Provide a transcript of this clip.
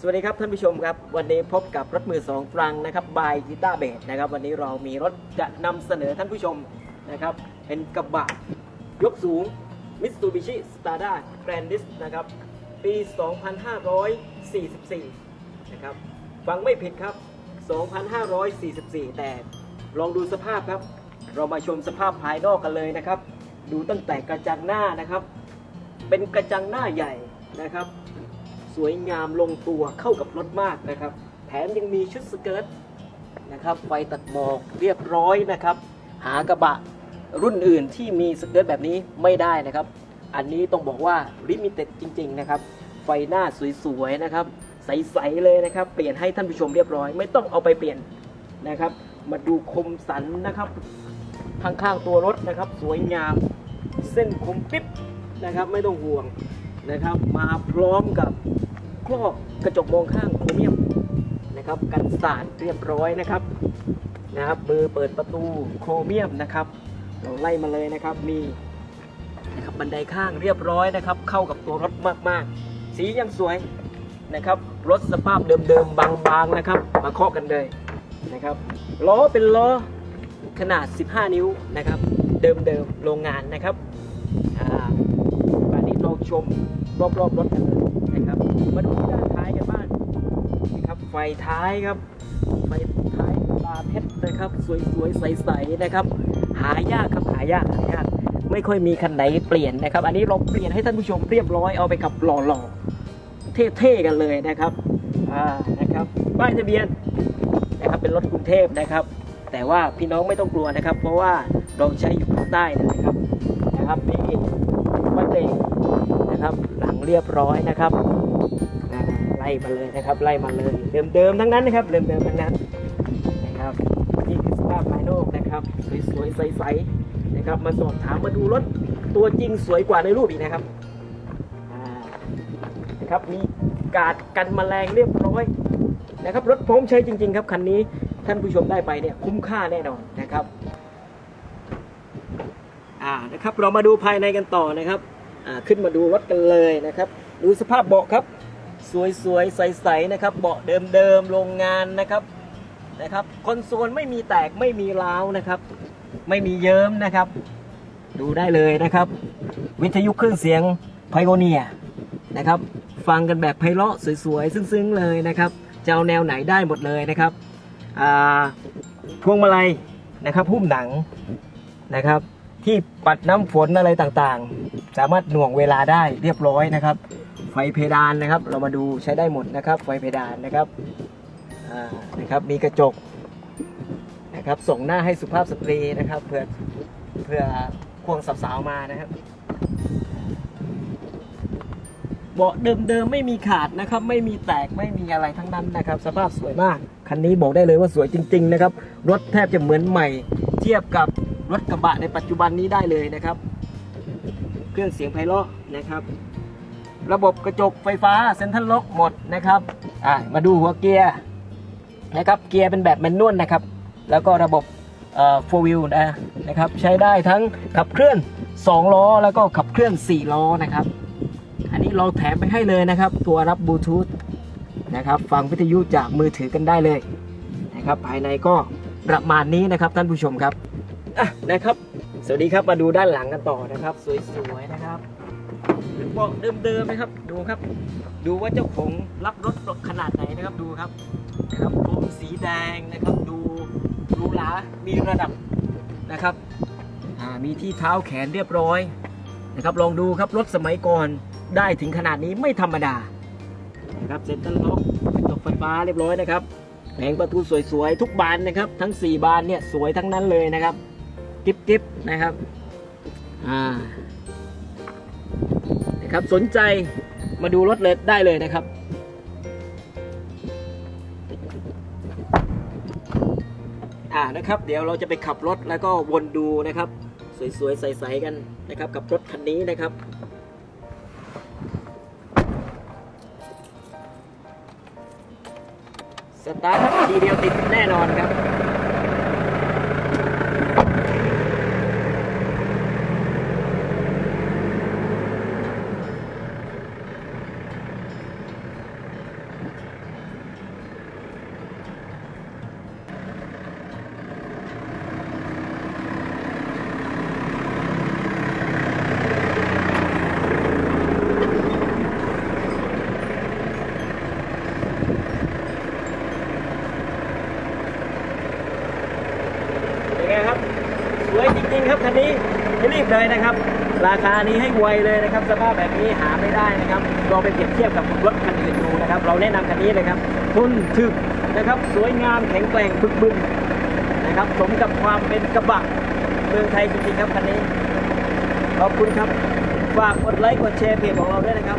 สวัสดีครับท่านผู้ชมครับ วันนี้พบกับรถมือสองตรังนะครับบายกีตาร์เบสนะครับ วันนี้เรามีรถจะนำเสนอท่านผู้ชมนะครับ เป็นกระบะยกสูง Mitsubishi Stada Grandis นะครับ ปี 2544 นะครับ ฟังไม่ผิดครับ 2544 แต่ลองดูสภาพครับ เรามาชมสภาพภายนอกกันเลยนะครับ ดูตั้งแต่กระจังหน้านะครับ เป็นกระจังหน้าใหญ่นะครับ สวยงามลงตัวเข้ากับรถมากนะครับ แถมยังมีชุดสเกิร์ตนะครับไฟตัดหมอกเรียบร้อยนะครับ หากระบะรุ่นอื่นที่มีสเกิร์ตแบบนี้ไม่ได้นะครับ อันนี้ต้องบอกว่าลิมิเต็ดจริง ๆ นะครับ ไฟหน้าสวยๆนะครับ ใสๆเลยนะครับ เปลี่ยนให้ท่านผู้ชมเรียบร้อย ไม่ต้องเอาไปเปลี่ยนนะครับ มาดูคมสันนะครับข้างๆตัวรถนะครับ สวยงาม เส้นคมปิ๊บนะครับ ไม่ต้องห่วงนะครับ มาพร้อมกับ ครอบกระจกมองข้างโครเมียมนะครับกันสาดเรียบร้อยนะครับนะครับมือเปิดประตูโครเมียมนะครับ เราไล่มาเลยนะครับมีนะครับบันไดข้างเรียบร้อยนะครับ เข้ากับตัวรถมากๆ สียังสวยนะครับรถสภาพเดิมๆบางๆนะครับ มาเคาะกันเลยนะครับล้อเป็นล้อขนาด 15 นิ้วนะครับ เดิมๆโรงงานนะครับอ่าอันนี้เราชมรอบๆรถกันเลย นะครับมาดูที่ด้านท้ายกันบ้างนะครับไฟท้ายครับไฟท้ายตาเพชรนะครับ สวยๆใสๆนะครับ หายากครับหายากหายากไม่ค่อยมีคันไหนเปลี่ยนนะครับ อันนี้เราเปลี่ยนให้ท่านผู้ชมเรียบร้อยเอาไปขับหล่อๆเท่ๆกันเลยนะครับอ่านะครับป้ายทะเบียนนะครับเป็นรถกรุงเทพนะครับ แต่ว่าพี่น้องไม่ต้องกลัวนะครับ เพราะว่าเราใช้อยู่ภาคใต้นะครับนะครับนี่วัดเดงนะครับ หลัง เรียบร้อยนะครับไล่มาเลยนะครับ ไล่มาเลยเดิมๆทั้งนั้นนะครับเดิมๆทั้งนั้นนะครับนี่คือสภาพภายนอกนะครับสวยๆใสๆนะครับมาสอบถามมาดูรถตัวจริงสวยกว่าในรูปอีกนะครับนะครับมีกาดกันแมลงเรียบร้อยนะครับรถพร้อมใช้จริง ๆ ครับคันนี้ท่านผู้ชมได้ไปเนี่ยคุ้มค่าแน่นอนนะครับอ่านะครับเรามาดูภายในกันต่อนะครับ ขึ้นมาดูรถกันเลยนะครับ ดูสภาพเบาะครับ สวยๆ ใสๆนะครับ เบาะเดิมๆ โรงงานนะครับนะครับคอนโซลไม่มีแตกไม่มีร้าวนะครับ ไม่มีเยิ้มนะครับ ดูได้เลยนะครับ วิทยุเครื่องเสียงไพโอเนียนะครับ ฟังกันแบบไพเราะสวยๆ ซึ้งๆ เลยนะครับจะเอาแนวไหนได้หมดเลยนะครับอ่าพวงมาลัยนะครับหุ้มหนังนะครับ ที่ปัดน้ำฝนอะไรต่างๆ สามารถหน่วงเวลาได้เรียบร้อยนะครับ ไฟเพดานนะครับ เรามาดูใช้ได้หมดนะครับ ไฟเพดานนะครับนะครับมีกระจกนะครับส่งหน้าให้สุภาพสตรีนะครับเพื่อเพื่อควงสาวๆมานะครับเบาะเดิมๆไม่มีขาดนะครับ ไม่มีแตกไม่มีอะไรทั้งนั้นนะครับ สภาพสวยมาก คันนี้บอกได้เลยว่าสวยจริง ๆ นะครับ รถแทบจะเหมือนใหม่ เทียบกับรถกระบะในปัจจุบันนี้ได้เลยนะครับ เครื่องเสียงไพเราะนะครับ ระบบกระจกไฟฟ้าเซ็นทรัลล็อกหมดนะครับอ่ามาดูหัวเกียร์นะครับเกียร์เป็นแบบแมนนวลนะครับ แล้วก็ระบบเอ่อ four wheel นะนะครับใช้ได้ทั้งขับเคลื่อน 2 ล้อ แล้วก็ขับเคลื่อน 4 ล้อนะครับ อันนี้เราแถมไปให้เลยนะครับ ตัวรับบลูทูธนะครับฟังวิทยุจากมือถือกันได้เลยนะครับภายในก็ประมาณนี้นะครับท่านผู้ชมครับอะนะครับ สวัสดีครับมาดูด้านหลังกันต่อนะครับ สวยๆนะครับเบาะเดิมๆนะครับดูครับ ดูว่าเจ้าของรับรถขนาดไหนนะครับดูครับนะครับโครงสีแดงนะครับ ดูรูหรามีระดับนะครับมีที่เท้าแขนเรียบร้อยนะครับ ลองดูครับรถสมัยก่อนได้ถึงขนาดนี้ไม่ธรรมดานะครับเซ็นทรัลล็อกกระจกไฟฟ้าเรียบร้อยนะครับแผงประตูสวยๆ ทุกบานนะครับ ทั้ง 4 บานเนี่ยสวยทั้งนั้นเลยนะครับ กิ๊บๆนะครับอ่านะครับสนใจมาดูรถเลยได้เลยนะครับอ่านะครับ เดี๋ยวเราจะไปขับรถแล้วก็วนดูนะครับ สวยๆใสๆกันนะครับ กับรถคันนี้นะครับสตาร์ททีเดียวติดแน่นอนครับ รีบ เลยนะครับ ราคานี้ให้ไวเลยนะครับ สภาพแบบนี้หาไม่ได้นะครับลองไปเปรียบเทียบกับรถคันอื่นดูนะครับ เราแนะนำคันนี้เลยครับทนถึกนะครับสวยงามแข็งแกร่งบึกบึนนะครับสมกับความเป็นกระบะเมืองไทยจริงๆครับคันนี้ ขอบคุณครับฝากกดไลค์กดแชร์เพจของเราด้วยนะครับ